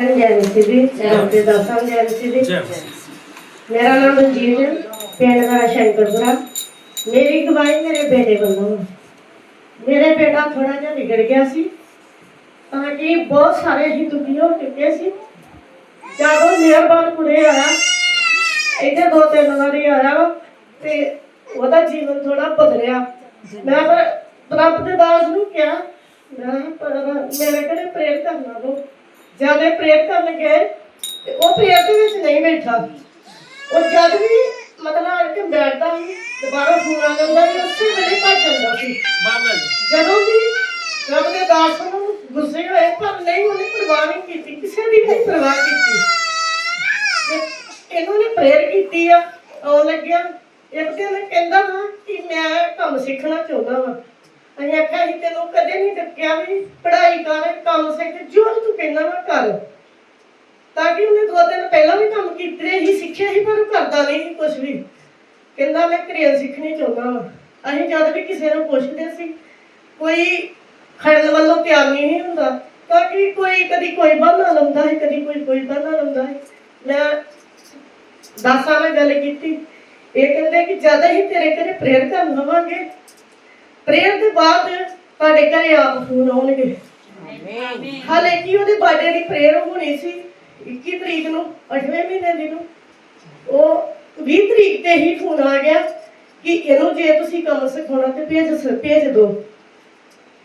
ਤੇ ਦਾਸਾਂ ਮੇਰਾ ਨਾਮ ਹੈ ਪਿੰਡ ਦਾ ਸ਼ੰਕਰਪੁਰਾ। ਮੇਰੀ ਗਵਾਹੀ ਮੇਰੇ ਬੇਟੇ ਵੱਲੋਂ। ਮੇਰੇ ਬੇਟਾ ਥੋੜਾ ਜਿਹਾ ਵਿਗੜ ਗਿਆ ਸੀ। ਤਾਂ ਕਿ ਬਹੁਤ ਸਾਰੇ ਹੀ ਦੁਖੀ ਹੋ ਚੁੱਕੇ ਸੀ। ਜਦੋਂ ਮਿਹਰਬਾਨ ਕੁੜੇ ਆਇਆ ਇਹਦੇ ਦੋ ਤਿੰਨ ਵਾਰੀ ਆਇਆ ਤੇ ਉਹਦਾ ਜੀਵਨ ਥੋੜਾ ਬਦਲਿਆ। ਮੈਂ ਪਰ ਰੱਬ ਦੇ ਦਾਸ ਨੂੰ ਕਿਹਾ ਮੈਂ ਪਰ ਮੇਰੇ ਘਰੇ ਪ੍ਰੇਰ ਕਰਨਾ ਲੋ ਜਦ ਇਹ ਪ੍ਰੇਰ ਕਰਨ ਗਏ ਤੇ ਉਹ ਪ੍ਰੇਰ ਦੇ ਵਿੱਚ ਨਹੀਂ ਬੈਠਾ। ਉਹ ਜਦ ਵੀ ਮਤਲਬ ਆ ਕੇ ਬੈਠਦਾ ਸੀ ਦੁਬਾਰਾ ਫੋਨ ਆ ਜਾਂਦਾ ਸੀ ਉਸੇ ਵੇਲੇ ਭੱਜ ਜਾਂਦਾ ਸੀ। ਜਾ ਜਦੋਂ ਵੀ ਰੱਬ ਦੇ ਦਾਸ ਨੂੰ ਗੁੱਸੇ ਹੋਏ ਪਰ ਨਹੀਂ ਉਹਨੇ ਪਰਵਾਹ ਨਹੀਂ ਕੀਤੀ ਕਿਸੇ ਦੀ ਨਹੀਂ ਪਰਵਾਹ ਕੀਤੀ। ਇਹਨੂੰ ਨੇ ਪ੍ਰੇਰ ਕੀਤੀ ਆ ਆਉਣ ਲੱਗਿਆ। ਇੱਕ ਦਿਨ ਕਹਿੰਦਾ ਕਿ ਮੈਂ ਕੰਮ ਸਿੱਖਣਾ ਚਾਹੁੰਦਾ ਵਾ। ਅਸੀਂ ਆਖਿਆ ਸੀ ਤੈਨੂੰ ਕਦੇ ਨਹੀਂ ਡੱਕਿਆ ਵੀ ਪੜ੍ਹਾਈ ਕਰ, ਕੰਮ ਸਿੱਖ, ਜੋ ਤੂੰ ਕਹਿੰਦਾ ਵਾ ਕਰ। ਤਾਂ ਕਿ ਉਹਨੇ ਦੋ ਦਿਨ ਪਹਿਲਾਂ ਵੀ ਕੰਮ ਕੀਤੇ ਹੀ, ਸਿੱਖਿਆ ਸੀ ਪਰ ਕਰਦਾ ਨਹੀਂ ਕੁਝ ਵੀ। ਕਹਿੰਦਾ, ਮੈਂ ਕਰੀਅਰ ਸਿੱਖਣੀ ਚਾਹੁੰਦਾ ਵਾ। ਅਸੀਂ ਜਦ ਵੀ ਕਿਸੇ ਨੂੰ ਪੁੱਛਦੇ ਸੀ, ਕੋਈ ਖੜਨ ਵੱਲੋਂ ਤਿਆਰ ਨਹੀਂ ਹੁੰਦਾ। ਤਾਂ ਕਿ ਕੋਈ ਕਦੀ ਕੋਈ ਬਹਾਨਾ ਲਾਉਂਦਾ ਹੈ ਕਦੀ ਕੋਈ ਕੋਈ ਬਹਾਨਾ ਲਾਉਂਦਾ ਹੈ ਮੈਂ ਦਾਸਾਂ ਨਾਲ ਗੱਲ ਕੀਤੀ। ਇਹ ਕਹਿੰਦੇ ਕਿ ਜਦ ਹੀ ਤੇਰੇ ਘਰੇ ਪ੍ਰੇਅਰ ਕਰਨ ਲਵਾਂਗੇ ਪ੍ਰੇਅਰ ਦੇ ਬਾਅਦ ਤੁਹਾਡੇ ਘਰੇ ਆਪ ਫੋਨ ਆਉਣਗੇ। ਹਾਲੇ ਕਿ ਉਹਦੇ ਬਰਥਡੇ ਦੀ ਪ੍ਰੇਅਰ ਹੋਣੀ ਸੀ? 21 ਤਰੀਕ ਨੂੰ 8ਵੇਂ ਮਹੀਨੇ ਦੀ ਨੂੰ। ਉਹ 20 ਤਰੀਕ ਤੇ ਹੀ ਫੋਨ ਆ ਗਿਆ ਕਿ ਇਹਨੂੰ ਜੇ ਤੁਸੀਂ ਕੰਮ ਸਿਖਾਉਣਾ ਤੇ ਭੇਜ ਭੇਜ ਦਿਓ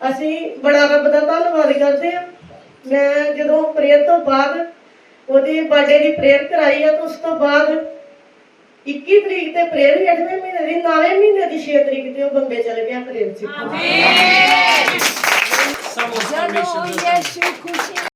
ਅਸੀਂ ਬੜਾ ਰੱਬ ਦਾ ਧੰਨਵਾਦ ਕਰਦੇ ਹਾਂ। ਮੈਂ ਜਦੋਂ ਪ੍ਰੇਅਰ ਤੋਂ ਬਾਅਦ ਉਹਦੀ ਬਰਥਡੇ ਦੀ ਪ੍ਰੇਅਰ ਕਰਾਈ ਆ ਤਾਂ ਉਸ ਤੋਂ ਬਾਅਦ 21 ਤਰੀਕ ਤੇ ਪ੍ਰੇਅਰ ਹੀ 8ਵੇਂ ਮਹੀਨੇ ਦੀ 9ਵੇਂ ਮਹੀਨੇ ਦੀ 6 ਤਰੀਕ ਤੇ ਉਹ ਬੰਦੇ ਚਲੇ ਗਿਆ ਪ੍ਰੇਅਰ ਸਿੱਖਣ ਸਮ